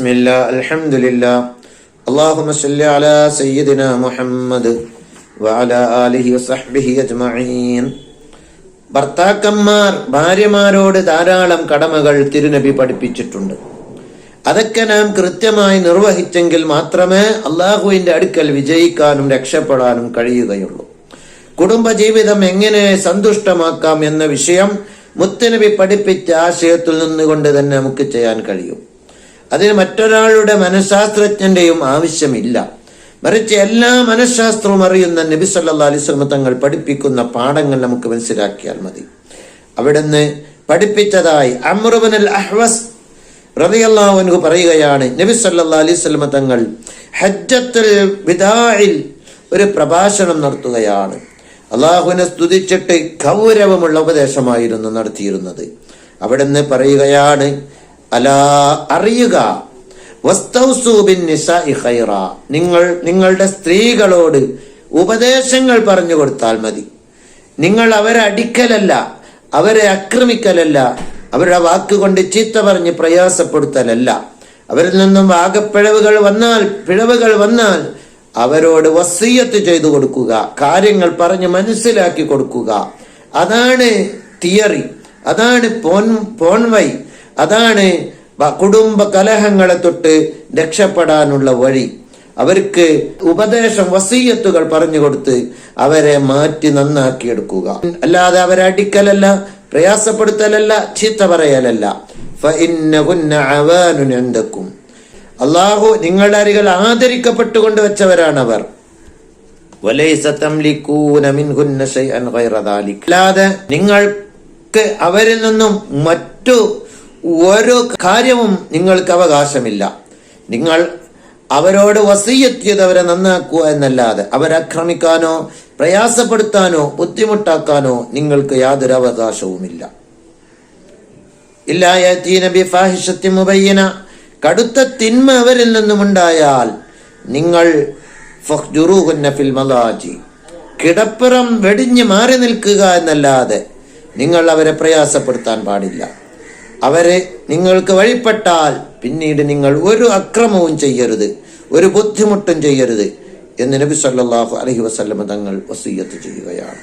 بسم الله الحمد لله اللهم صل على سيدنا محمد وعلى آله وصحبه أجمعين ഭർത്താക്കന്മാർ ഭാര്യമാരോട് ധാരാളം കടമകൾ തിരുനബി പഠിപ്പിച്ചിട്ടുണ്ട് അതൊക്കെ നാം കൃത്യമായി നിർവഹിച്ചെങ്കിൽ മാത്രമേ അള്ളാഹുവിന്റെ അടുക്കൽ വിജയിക്കാനും രക്ഷപ്പെടാനും കഴിയുകയുള്ളൂ കുടുംബജീവിതം എങ്ങനെ സന്തുഷ്ടമാക്കാം എന്ന വിഷയം മുത്തനബി പഠിപ്പിച്ച ആശയത്തിൽ നിന്നുകൊണ്ട് തന്നെ നമുക്ക് ചെയ്യാൻ കഴിയും അതിന് മറ്റൊരാളുടെ മനഃശാസ്ത്രജ്ഞന്റെയും ആവശ്യമില്ല. മറിച്ച് എല്ലാ മനഃശാസ്ത്രവും അറിയുന്ന നബി സല്ലാ അലിസ്ലമ തങ്ങൾ പഠിപ്പിക്കുന്ന പാഠങ്ങൾ നമുക്ക് മനസ്സിലാക്കിയാൽ മതി. അവിടുന്ന് പഠിപ്പിച്ചതായി അമ്രുബനൽ അഹ്വസ് റളിയല്ലാഹു പറയുകയാണ് നബി സല്ലാ അലൈഹി തങ്ങൾ ഹജ്ജത്തുൽ വിദാഇൽ ഒരു പ്രഭാഷണം നടത്തുകയാണ്. അള്ളാഹുവിനെ സ്തുതിച്ചിട്ട് ഗൗരവമുള്ള ഉപദേശമായിരുന്നു നടത്തിയിരുന്നത്. അവിടുന്ന് പറയുകയാണ് അലാ അറിയുക. നിങ്ങൾ നിങ്ങളുടെ സ്ത്രീകളോട് ഉപദേശങ്ങൾ പറഞ്ഞു കൊടുത്താൽ മതി. നിങ്ങൾ അവരെ അടിക്കലല്ല അവരെ അക്രമിക്കലല്ല അവരുടെ വാക്കുകൊണ്ട് ചീത്ത പറഞ്ഞ് പ്രയാസപ്പെടുത്തലല്ല. അവരിൽ നിന്നും വാഗപ്പിഴവുകൾ വന്നാൽ പിഴവുകൾ വന്നാൽ അവരോട് വസീയത്ത് ചെയ്തു കൊടുക്കുക കാര്യങ്ങൾ പറഞ്ഞ് മനസ്സിലാക്കി കൊടുക്കുക. അതാണ് തിയറി അതാണ് പോൺ പോൺവൈ അതാണ് കുടുംബ കലഹങ്ങളെ തൊട്ട് രക്ഷപ്പെടാനുള്ള വഴി. അവർക്ക് ഉപദേശം വസീയത്തുകൾ പറഞ്ഞു കൊടുത്ത് അവരെ മാറ്റി നന്നാക്കിയെടുക്കുക. അല്ലാതെ അവരെ അടിക്കലല്ല പ്രയാസപ്പെടുത്തലല്ല ചീത്ത പറയലല്ല. എന്തൊക്കും. അള്ളാഹു നിങ്ങളുടെ അരികൾ ആദരിക്കപ്പെട്ടുകൊണ്ട് വെച്ചവരാണ് അവർ വലൈസ തംലികൂന മിൻഹുന്ന ശൈഅൻ ഗൈറ അല്ലാതെ നിങ്ങൾക്ക് അവരിൽ നിന്നും മറ്റു ഓരോ കാര്യവും നിങ്ങൾക്ക് അവകാശമില്ല. നിങ്ങൾ അവരോട് വസീയത്ത് അവരെ നന്നാക്കുക എന്നല്ലാതെ അവരെ ആക്രമിക്കാനോ പ്രയാസപ്പെടുത്താനോ ബുദ്ധിമുട്ടാക്കാനോ നിങ്ങൾക്ക് യാതൊരു അവകാശവുമില്ല. മുബയ്യന കടുത്ത തിന്മ അവരിൽ നിന്നുമുണ്ടായാൽ നിങ്ങൾ ഫിൽ മലാജി കിടപ്പുറം വെടിഞ്ഞു മാറി നിൽക്കുക എന്നല്ലാതെ നിങ്ങൾ അവരെ പ്രയാസപ്പെടുത്താൻ പാടില്ല. അവരെ നിങ്ങൾക്ക് വഴിപ്പെട്ടാൽ പിന്നീട് നിങ്ങൾ ഒരു അക്രമവും ചെയ്യരുത് ഒരു ബുദ്ധിമുട്ടും ചെയ്യരുത് എന്ന് നബി സല്ലല്ലാഹു അലൈഹി വസല്ലമ തങ്ങൾ വസീയത്ത് ചെയ്യുകയാണ്.